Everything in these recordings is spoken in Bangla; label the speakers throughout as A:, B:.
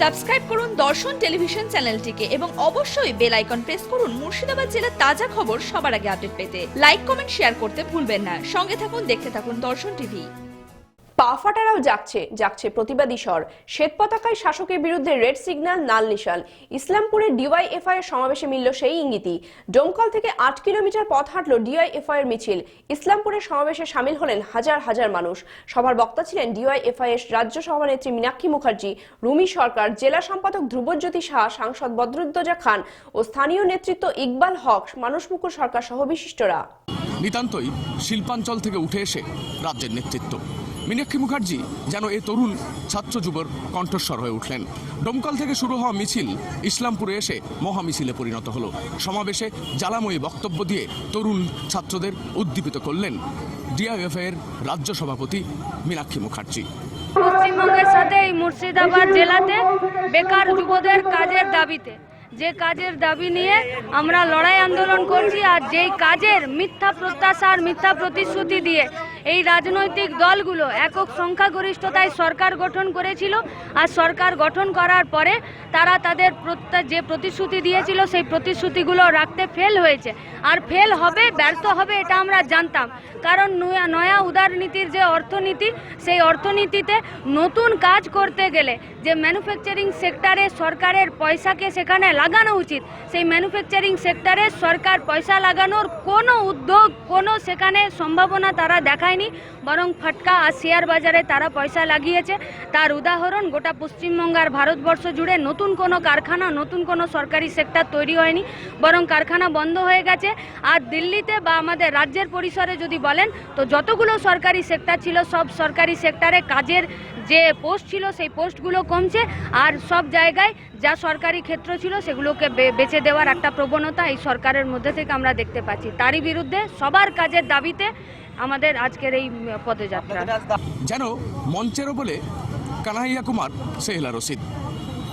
A: সাবস্ক্রাইব করুন দর্শন টেলিভিশন চ্যানেলটিকে এবং অবশ্যই বেল আইকন প্রেস করুন মুর্শিদাবাদ জেলার তাজা খবর সবার আগে আপডেট পেতে। লাইক, কমেন্ট, শেয়ার করতে ভুলবেন না। সঙ্গে থাকুন, দেখতে থাকুন দর্শন টিভি।
B: পা ফাটারাও যাচ্ছে যাচ্ছে প্রতিবাদী স্বর। শ্বেত পতাকায় শাসকের বিরুদ্ধে রেড সিগন্যাল লাল নিশান ইসলামপুরে ডিওয়াইএফআই এর সমাবেশে মিলল সেই ইঙ্গিতই। ডোমকল থেকে আট কিলোমিটার পথ হাঁটল ডিওয়াইএফআই এর মিছিল। ইসলামপুরের সমাবেশে সামিল হলেন হাজার হাজার মানুষ। সভার বক্তা ছিলেন ডিওয়াইএফআই এর রাজ্য সভানেত্রী মীনাক্ষী মুখার্জি, রুমি সরকার, জেলা সম্পাদক ধ্রুবজ্যোতি শাহ সাংসদ বদরুদ্দোজা খান ও স্থানীয় নেতৃত্ব ইকবাল হক মানুষমুকুর সরকার সহ বিশিষ্টরা।
C: নিতান্তই শিল্পাঞ্চল থেকে উঠে এসে রাজ্যের নেতৃত্ব। মীনাক্ষী মুখার্জি যেন এ তরুণ ছাত্র যুবর কণ্ঠস্বর হয়ে উঠলেন। ডোমকল থেকে শুরু হওয়া মিছিল ইসলামপুরে এসে মহা মিছিলে পরিণত হলো। সমাবেশে জ্বালাময়ী বক্তব্য দিয়ে তরুণ ছাত্রদের উদ্দীপিত করলেন ডিআইএফআই এর রাজ্য সভাপতি মীনাক্ষী মুখার্জি।
D: পশ্চিমবঙ্গের সাথে এই মুর্শিদাবাদ জেলাতে বেকার যুবদের কাজের দাবিতে। যে কাজের দাবি নিয়ে আমরা লড়াই আন্দোলন করছি আর যেই কাজের মিথ্যা প্রত্যাশা আর মিথ্যা প্রতিশ্রুতি দিয়ে এই রাজনৈতিক দলগুলো একক সংখ্যাগরিষ্ঠতায় সরকার গঠন করেছিল আর সরকার গঠন করার পরে তারা তাদের যে প্রতিশ্রুতি দিয়েছিল সেই প্রতিশ্রুতিগুলো রাখতে ফেল হয়েছে। আর ফেল হবে, ব্যর্থ হবে এটা আমরা জানতাম। কারণ নয়া উদারনীতির যে অর্থনীতি, সেই অর্থনীতিতে নতুন কাজ করতে গেলে যে ম্যানুফ্যাকচারিং সেক্টরে সরকারের পয়সাকে সেখানে লাগানো উচিত, সেই ম্যানুফ্যাকচারিং সেক্টরে সরকার পয়সা লাগানোর কোনো উদ্যোগ, কোনো সেখানে সম্ভাবনা তারা দেখায়নি বরং ফাটকা আর শেয়ার বাজারে তারা পয়সা লাগিয়েছে। তার উদাহরণ গোটা পশ্চিমবঙ্গ আর ভারতবর্ষ জুড়ে নতুন কোনো কারখানা, নতুন কোনো সরকারি সেক্টর তৈরি হয়নি, বরং কারখানা বন্ধ হয়ে গেছে। আর দিল্লিতে বা আমাদের রাজ্যের পরিসরে যদি বলেন, তো যতগুলো সরকারি সেক্টর ছিল, সব সরকারি সেক্টরে কাজের যে পোস্ট ছিল, সেই পোস্টগুলো কমছে আর সব জায়গায় যা সরকারি ক্ষেত্র ছিল, সেগুলোকে বে- বেচে দেওয়ার একটা প্রবণতা এই সরকারের মধ্যে থেকে আমরা দেখতে পাচ্ছি। তারই বিরুদ্ধে সবার কাজের দাবিতে আমাদের আজকের এই পদযাত্রা।
C: যেন মঞ্চের বলে কানাইয়া কুমার, সেহলা রশিদ।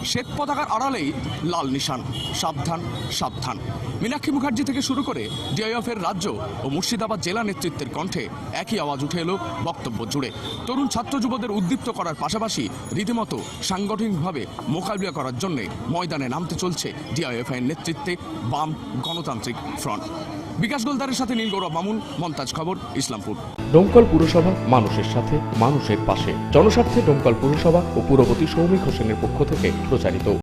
C: শ্বেত পতাকার আড়ালেই লাল নিশান। সাবধান সাবধান। মীনাক্ষী মুখার্জি থেকে শুরু করে ডিআইএফের রাজ্য ও মুর্শিদাবাদ জেলা নেতৃত্বের কণ্ঠে একই আওয়াজ উঠে এলো বক্তব্য জুড়ে। তরুণ ছাত্র যুবদের উদ্দীপ্ত করার পাশাপাশি রীতিমতো সাংগঠনিকভাবে মোকাবিলা করার জন্য ময়দানে নামতে চলছে ডিআইএফআই এর নেতৃত্বে বাম গণতান্ত্রিক ফ্রন্ট। বিকাশ গোলদারের সাথে নীল গৌরব মামুন মন্তাজ খবর, ইসলামপুর।
E: ডোমকল পুরসভা মানুষের সাথে, মানুষের পাশে। জনস্বার্থে ডোমকল পুরসভা ও পুরপতি সৌমিক হোসেনের পক্ষ থেকে প্রচারিত